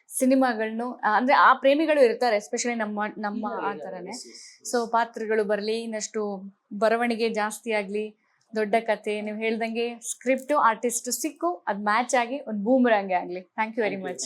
ಸಿನಿಮಾಗಳನ್ನು ಅಂದ್ರೆ ಆ ಪ್ರೇಮಿಗಳು ಇರ್ತಾರೆ ಎಸ್ಪೆಷಲಿ ನಮ್ಮ ನಮ್ಮ ಆ ಥರನೇ ಸೊ ಪಾತ್ರಗಳು ಬರಲಿ ಇನ್ನಷ್ಟು ಬರವಣಿಗೆ ಜಾಸ್ತಿ ಆಗಲಿ ದೊಡ್ಡ ಕತೆ ನೀವು ಹೇಳ್ದಂಗೆ ಸ್ಕ್ರಿಪ್ಟು ಆರ್ಟಿಸ್ಟ್ ಸಿಕ್ಕು ಅದು ಮ್ಯಾಚ್ ಆಗಿ ಒಂದು ಬೂಮ್ರಂಗೆ ಆಗಲಿ ಥ್ಯಾಂಕ್ ಯು ವೆರಿ ಮಚ್.